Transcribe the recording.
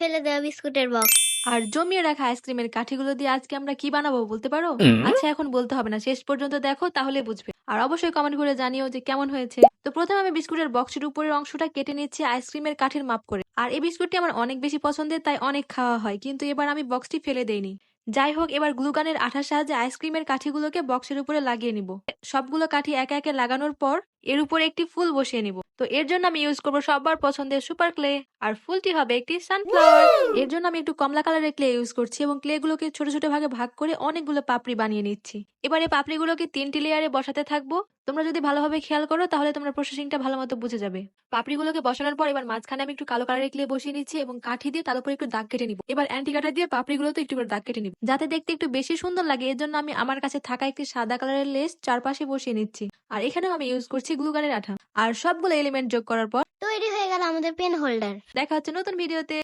ফেলে দেওয়া বিস্কুটের বক্স আর জমিয়ে রাখা আইসক্রিমের কাঠিগুলো দিয়ে আজকে আমরা কি বানাবো বলতে পারো? আচ্ছা এখন বলতে হবে না। শেষ পর্যন্ত দেখো তাহলে বুঝবে। আর অবশ্যই কমেন্ট করে জানিও যে কেমন হয়েছে। তো প্রথমে আমি বিস্কুটের বক্সের উপরের অংশটা কেটে নিচ্ছি আইসক্রিমের কাঠির মাপ করে। আর এই বিস্কুটটি আমার অনেক বেশি পছন্দের তাই অনেক খাওয়া হয়। কিন্তু এবার আমি বক্সটি ফেলে দেইনি। যাই হোক এবার গ্লুগানের আঠার সাহায্যে আইসক্রিমের কাঠিগুলোকে বক্সের উপরে লাগিয়ে নিব। সবগুলো কাঠি একে একে লাগানোর পর এর উপরে একটি ফুল বসিয়ে নিব। তো এর জন্য আমি ইউজ করব সবার পছন্দের সুপার ক্লে আর ফুলটি হবে একটি সানফ্লাওয়ার এর জন্য আমি একটু কমলা কালারের ক্লে ইউজ করছি এবং ক্লে গুলোকে ছোট ছোট ভাগে ভাগ করে অনেকগুলো পাপড়ি বানিয়ে নিচ্ছি। এবারে পাপড়িগুলোকে তিনটি লেয়ারে বসাতে থাকব। তোমরা যদি ভালোভাবে খেয়াল করো তাহলে তোমরা প্রসেসিংটা ভালো মতো বুঝে যাবে। পাপড়িগুলোকে বসানোর পর এবার মাঝখানে আমি একটু কালো কালারের ক্লে বসিয়ে নিচ্ছি এবং কাঠি দিয়ে তার উপর একটু দাগ কেটে নিব। এবার অ্যান্টি কাটার দিয়ে পাপড়িগুলোতে একটু করে দাগ কেটে নিব। যাতে দেখতে একটু বেশি সুন্দর লাগে এর জন্য আমি আমার কাছে থাকা একটি সাদা কালারের লেস চারপাশে বসিয়ে নিচ্ছি। আর এখানেও আমি ইউজ করছি গ্লুগানের আঠা। আর সবগুলো এলিমেন্ট যোগ করার পর তৈরি হয়ে গেল আমাদের পেন হোল্ডার। দেখা হচ্ছে নতুন ভিডিওতে।